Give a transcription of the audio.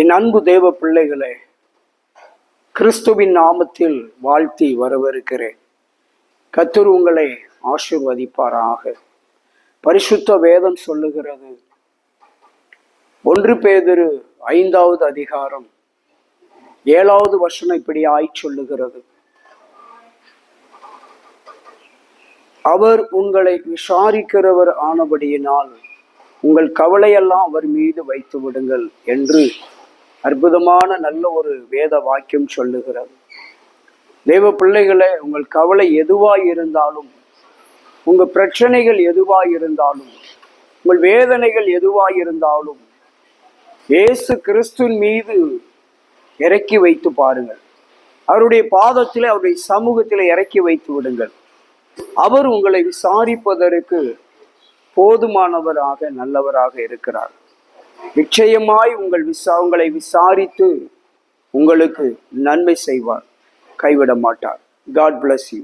என் அன்பு தேவ பிள்ளைகளே கிறிஸ்துவின் நாமத்தில் வாழ்த்தி வரவிருக்கிறேன் கத்தர் உங்களை ஆசிர்வதிப்பாராக. பரிசுத்த வேதம் சொல்லுகிறது. ஒன்று பேதிரு ஐந்தாவது அதிகாரம் ஏழாவது வருஷம் இப்படி ஆய் சொல்லுகிறது. அவர் உங்களை விசாரிக்கிறவர் ஆனபடியினால் உங்கள் கவலையெல்லாம் அவர் மீது வைத்து விடுங்கள் என்று அற்புதமான நல்ல ஒரு வேத வாக்கியம் சொல்லுகிறது. தெய்வ பிள்ளைகளை உங்கள் கவலை எதுவாக இருந்தாலும் உங்கள் பிரச்சனைகள் எதுவாக இருந்தாலும் உங்கள் வேதனைகள் எதுவாக இருந்தாலும் இயேசு கிறிஸ்துவின் மீது இறக்கி வைத்து பாருங்கள். அவருடைய பாதத்தில் அவருடைய சமூகத்தில் இறக்கி வைத்து விடுங்கள். அவர் உங்களை விசாரிப்பதற்கு போதுமானவராக நல்லவராக இருக்கிறார். நிச்சயமாய் உங்கள் விசா உங்களை விசாரித்து உங்களுக்கு நன்மை செய்வார். கைவிட மாட்டார் காட் பிளஸ் யூ